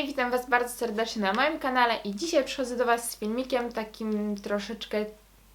Hej, witam Was bardzo serdecznie na moim kanale i dzisiaj przychodzę do Was z filmikiem takim troszeczkę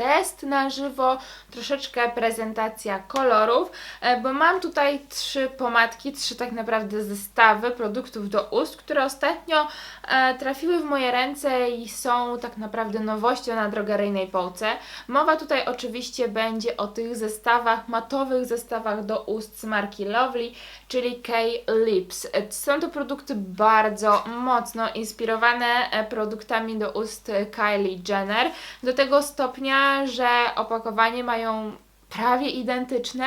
test na żywo, troszeczkę prezentacja kolorów, e, bo mam tutaj trzy pomadki, trzy tak naprawdę zestawy produktów do ust, które ostatnio e, trafiły w moje ręce i są tak naprawdę nowością na drogeryjnej półce. Mowa tutaj oczywiście będzie o tych zestawach, matowych zestawach do ust z marki Lovely, czyli K-Lips. E, Są to produkty bardzo mocno inspirowane produktami do ust Kylie Jenner, do tego stopnia, że opakowanie mają prawie identyczne,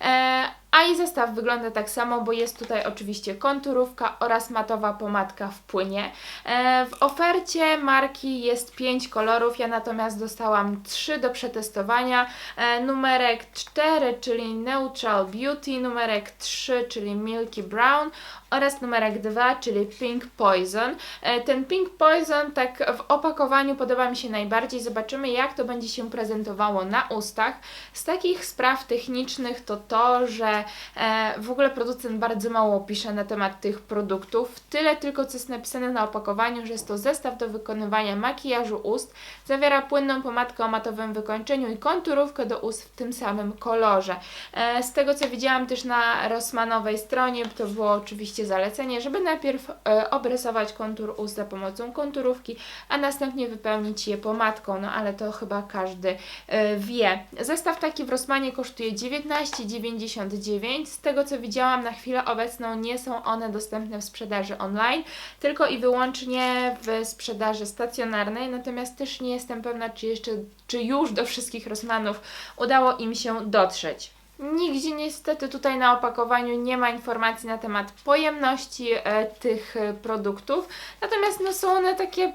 e, a i zestaw wygląda tak samo, bo jest tutaj oczywiście konturówka oraz matowa pomadka w płynie. E, w ofercie marki jest 5 kolorów, ja natomiast dostałam 3 do przetestowania. E, numerek 4, czyli Neutral Beauty, numerek 3, czyli Milky Brown oraz numerek 2, czyli Pink Poison. E, Ten Pink Poison tak w opakowaniu podoba mi się najbardziej. Zobaczymy jak to będzie się prezentowało na ustach. Z takich spraw technicznych to to, że e, w ogóle producent bardzo mało pisze na temat tych produktów. Tyle tylko co jest napisane na opakowaniu, że jest to zestaw do wykonywania makijażu ust. Zawiera płynną pomadkę o matowym wykończeniu i konturówkę do ust w tym samym kolorze. E, Z tego co widziałam też na Rossmanowej stronie, to było oczywiście zalecenie, żeby najpierw e, obrysować kontur ust za pomocą konturówki, a następnie wypełnić je pomadką, no ale to chyba każdy e, wie. Zestaw taki w Rossmanie kosztuje 19,99. Z tego co widziałam na chwilę obecną nie są one dostępne w sprzedaży online, tylko i wyłącznie w sprzedaży stacjonarnej, natomiast też nie jestem pewna, czy jeszcze, czy już do wszystkich Rossmanów udało im się dotrzeć. Nigdzie niestety tutaj na opakowaniu nie ma informacji na temat pojemności e, tych e, produktów, natomiast no, są one takie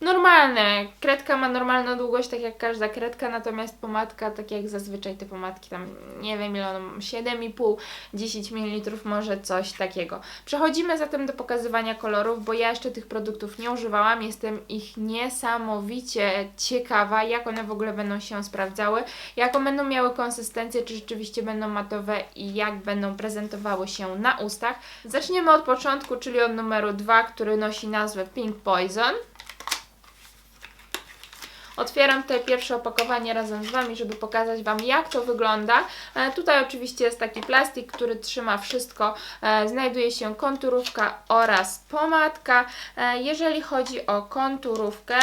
normalne. Kredka ma normalną długość, tak jak każda kredka, natomiast pomadka, tak jak zazwyczaj te pomadki, tam nie wiem ile one, 7,5, 10 ml, może coś takiego. Przechodzimy zatem do pokazywania kolorów, bo ja jeszcze tych produktów nie używałam, jestem ich niesamowicie ciekawa, jak one w ogóle będą się sprawdzały, jaką będą miały konsystencję, czy rzeczywiście będą matowe i jak będą prezentowały się na ustach. Zaczniemy od początku, czyli od numeru 2, który nosi nazwę Pink Poison. Otwieram tutaj pierwsze opakowanie razem z Wami, żeby pokazać Wam jak to wygląda. E, tutaj oczywiście jest taki plastik, który trzyma wszystko. E, znajduje się konturówka oraz pomadka. E, jeżeli chodzi o konturówkę,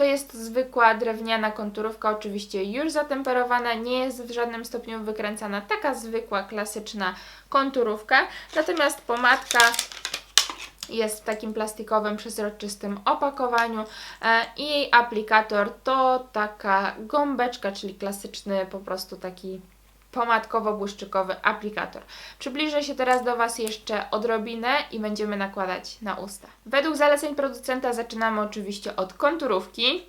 To jest zwykła drewniana konturówka, oczywiście już zatemperowana, nie jest w żadnym stopniu wykręcana, taka zwykła, klasyczna konturówka. Natomiast pomadka jest w takim plastikowym, przezroczystym opakowaniu e, i jej aplikator to taka gąbeczka, czyli klasyczny po prostu taki pomadkowo-błyszczykowy aplikator. Przybliżę się teraz do Was jeszcze odrobinę i będziemy nakładać na usta. Według zaleceń producenta zaczynamy oczywiście od konturówki.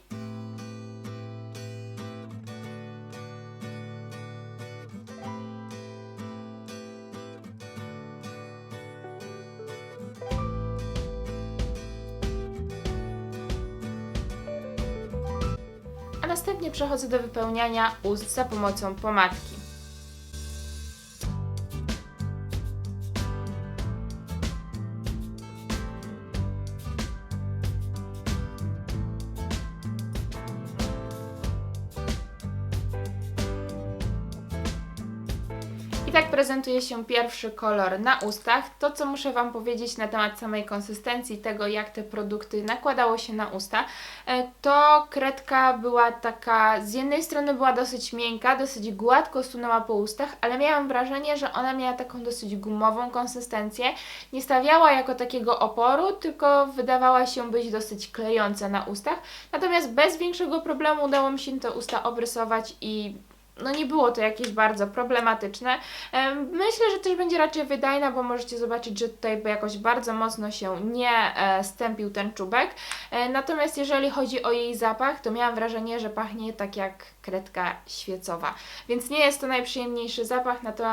Następnie przechodzę do wypełniania ust za pomocą pomadki. I tak prezentuje się pierwszy kolor na ustach. To, co muszę Wam powiedzieć na temat samej konsystencji, tego jak te produkty nakładało się na usta, e, to kredka była taka, z jednej strony była dosyć miękka, dosyć gładko sunęła po ustach, ale miałam wrażenie, że ona miała taką dosyć gumową konsystencję. Nie stawiała jako takiego oporu, tylko wydawała się być dosyć klejąca na ustach. Natomiast bez większego problemu udało mi się te usta obrysować i no nie było to jakieś bardzo problematyczne. Em, Myślę, że też będzie raczej wydajna, bo możecie zobaczyć, że tutaj jakoś bardzo mocno się nie e, stępił ten czubek. E, Natomiast jeżeli chodzi o jej zapach, to miałam wrażenie, że pachnie tak jak kredka świecowa. Więc nie jest to najprzyjemniejszy zapach, na, to,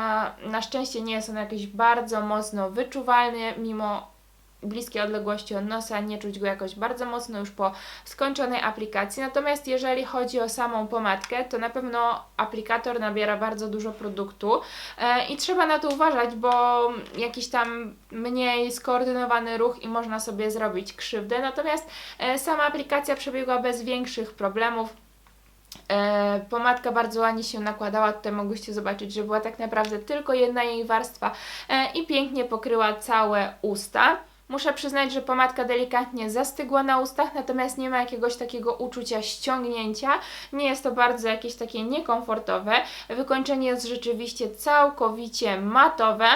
na szczęście nie jest on jakiś bardzo mocno wyczuwalny, mimo bliskie odległości od nosa, nie czuć go jakoś bardzo mocno już po skończonej aplikacji. Natomiast jeżeli chodzi o samą pomadkę, to na pewno aplikator nabiera bardzo dużo produktu e, i trzeba na to uważać, bo jakiś tam mniej skoordynowany ruch i można sobie zrobić krzywdę. Natomiast e, sama aplikacja przebiegła bez większych problemów. E, pomadka bardzo ładnie się nakładała, tutaj mogłyście zobaczyć, że była tak naprawdę tylko jedna jej warstwa i pięknie pokryła całe usta. Muszę przyznać, że pomadka delikatnie zastygła na ustach, natomiast nie ma jakiegoś takiego uczucia ściągnięcia. Nie jest to bardzo jakieś takie niekomfortowe. Wykończenie jest rzeczywiście całkowicie matowe.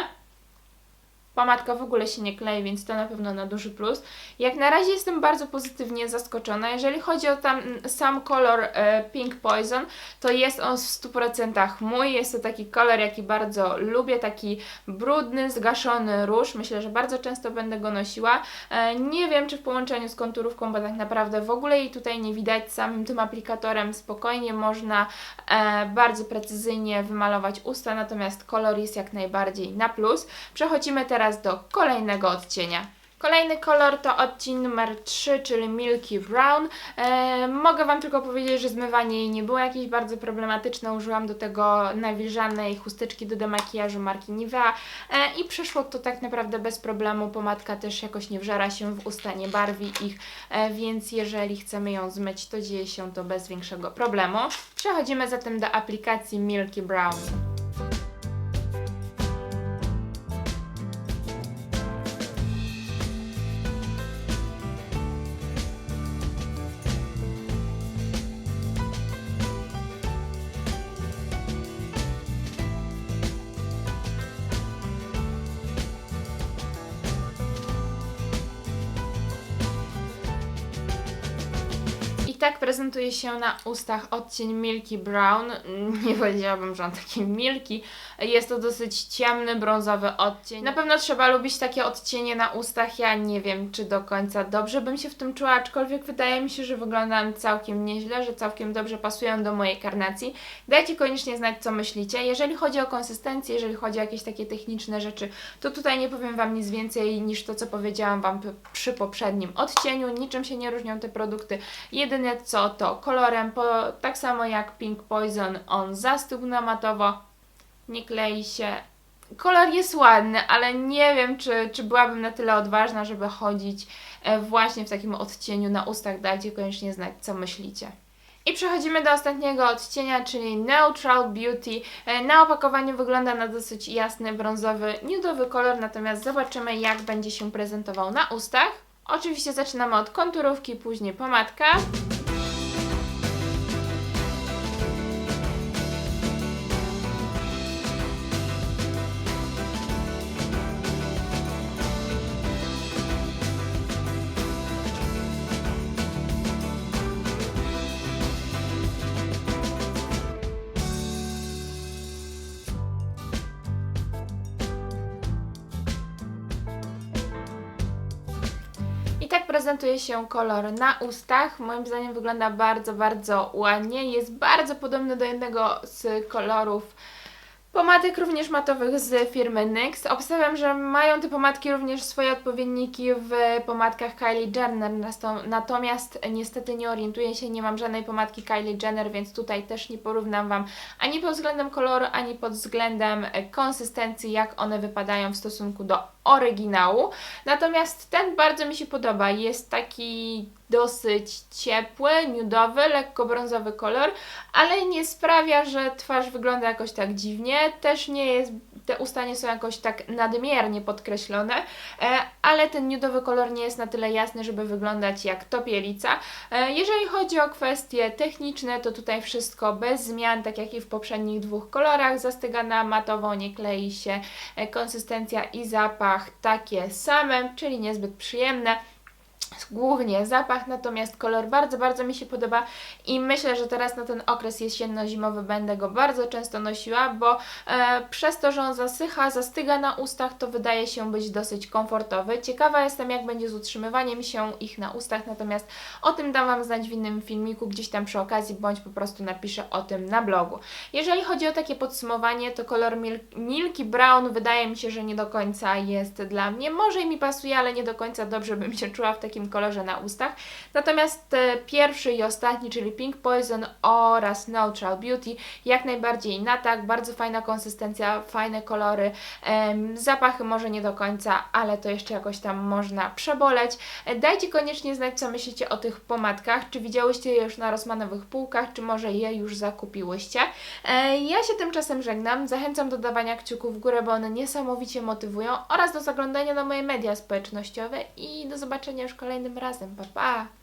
Pomadka w ogóle się nie klei, więc to na pewno na duży plus. Jak na razie jestem bardzo pozytywnie zaskoczona. Jeżeli chodzi o tam sam kolor e, Pink Poison, to jest on w 100% mój. Jest to taki kolor, jaki bardzo lubię, taki brudny, zgaszony róż. Myślę, że bardzo często będę go nosiła. E, nie wiem, czy w połączeniu z konturówką, bo tak naprawdę w ogóle jej tutaj nie widać. Samym tym aplikatorem spokojnie można e, bardzo precyzyjnie wymalować usta, natomiast kolor jest jak najbardziej na plus. Przechodzimy teraz do kolejnego odcienia. Kolejny kolor to odcień numer 3, czyli Milky Brown. E, mogę Wam tylko powiedzieć, że zmywanie jej nie było jakieś bardzo problematyczne. Użyłam do tego nawilżanej chusteczki do demakijażu marki Nivea e, i przeszło to tak naprawdę bez problemu. Pomadka też jakoś nie wżera się w usta, nie barwi ich, e, więc jeżeli chcemy ją zmyć, to dzieje się to bez większego problemu. Przechodzimy zatem do aplikacji Milky Brown. Tak prezentuje się na ustach odcień Milky Brown. Nie powiedziałabym, że on taki milki. Jest to dosyć ciemny, brązowy odcień. Na pewno trzeba lubić takie odcienie na ustach. Ja nie wiem, czy do końca dobrze bym się w tym czuła, aczkolwiek wydaje mi się, że wyglądam całkiem nieźle, że całkiem dobrze pasują do mojej karnacji. Dajcie koniecznie znać, co myślicie. Jeżeli chodzi o konsystencję, jeżeli chodzi o jakieś takie techniczne rzeczy, to tutaj nie powiem Wam nic więcej niż to, co powiedziałam Wam przy poprzednim odcieniu. Niczym się nie różnią te produkty. Jedyne co to kolorem, po, tak samo jak Pink Poison, on zastygł na matowo, nie klei się. Kolor jest ładny, ale nie wiem, czy, czy byłabym na tyle odważna, żeby chodzić e, właśnie w takim odcieniu na ustach. Dajcie koniecznie znać, co myślicie. I przechodzimy do ostatniego odcienia, czyli Neutral Beauty. E, Na opakowaniu wygląda na dosyć jasny, brązowy, nudowy kolor, natomiast zobaczymy, jak będzie się prezentował na ustach. Oczywiście zaczynamy od konturówki, później pomadka. Prezentuje się kolor na ustach. Moim zdaniem wygląda bardzo, bardzo ładnie. Jest bardzo podobny do jednego z kolorów pomadek również matowych z firmy NYX. Obstawiam, że mają te pomadki również swoje odpowiedniki w pomadkach Kylie Jenner. Natomiast niestety nie orientuję się, nie mam żadnej pomadki Kylie Jenner, więc tutaj też nie porównam Wam ani pod względem koloru, ani pod względem konsystencji, jak one wypadają w stosunku do oryginału. Natomiast ten bardzo mi się podoba. Jest taki dosyć ciepły, nudowy, lekko brązowy kolor, ale nie sprawia, że twarz wygląda jakoś tak dziwnie. Też nie jest, te usta nie są jakoś tak nadmiernie podkreślone, e, ale ten nudowy kolor nie jest na tyle jasny, żeby wyglądać jak topielica. E, jeżeli chodzi o kwestie techniczne, to tutaj wszystko bez zmian, tak jak i w poprzednich dwóch kolorach. Zastyga na matowo, nie klei się. E, konsystencja i zapach takie same, czyli niezbyt przyjemne. Głównie zapach, natomiast kolor bardzo, bardzo mi się podoba i myślę, że teraz na ten okres jesienno-zimowy będę go bardzo często nosiła, bo e, przez to, że on zasycha, zastyga na ustach, to wydaje się być dosyć komfortowy. Ciekawa jestem, jak będzie z utrzymywaniem się ich na ustach, natomiast o tym dam Wam znać w innym filmiku, gdzieś tam przy okazji, bądź po prostu napiszę o tym na blogu. Jeżeli chodzi o takie podsumowanie, to kolor Mil Milky Brown wydaje mi się, że nie do końca jest dla mnie. Może i mi pasuje, ale nie do końca dobrze bym się czuła w takim kolorze na ustach. Natomiast pierwszy i ostatni, czyli Pink Poison oraz Neutral Beauty, jak najbardziej na tak, bardzo fajna konsystencja, fajne kolory, zapachy może nie do końca, ale to jeszcze jakoś tam można przeboleć. Dajcie koniecznie znać, co myślicie o tych pomadkach, czy widziałyście je już na Rossmanowych półkach, czy może je już zakupiłyście. E, Ja się tymczasem żegnam, zachęcam do dawania kciuków w górę, bo one niesamowicie motywują oraz do zaglądania na moje media społecznościowe i do zobaczenia już kolejnym razem. Pa, pa!